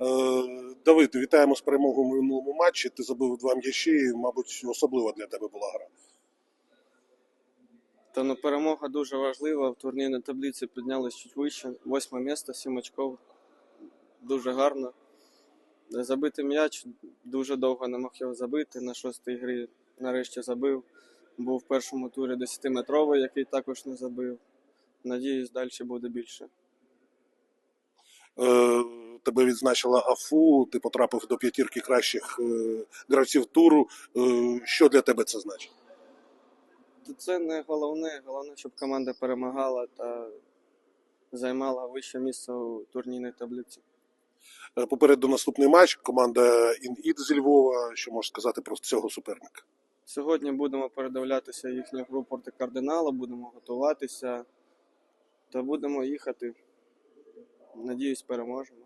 Е, Давид, вітаємо з перемогою в минулому матчі. Ти забив два м'ячі, і, мабуть, особлива для тебе була гра. Та ну, перемога дуже важлива. В турнірній таблиці піднялись чуть вище. Восьме місце, сім очков. Дуже гарно. Забити м'яч дуже довго не мог його забити. На шостій грі нарешті забив. Був в першому турі 10-метровий, який також не забив. Надіюсь, далі буде більше. Е, Тебе відзначила АФУ, ти потрапив до п'ятірки кращих е, гравців туру. Е, Що для тебе це значить? Це не головне. Головне, щоб команда перемагала та займала вище місце у турнірній таблиці. Е, Попереду наступний матч. Команда Інід зі Львова. Що можеш сказати про цього суперника? Сьогодні будемо передивлятися їхню гру проти кардинала, будемо готуватися та будемо їхати. Надіюсь, переможемо.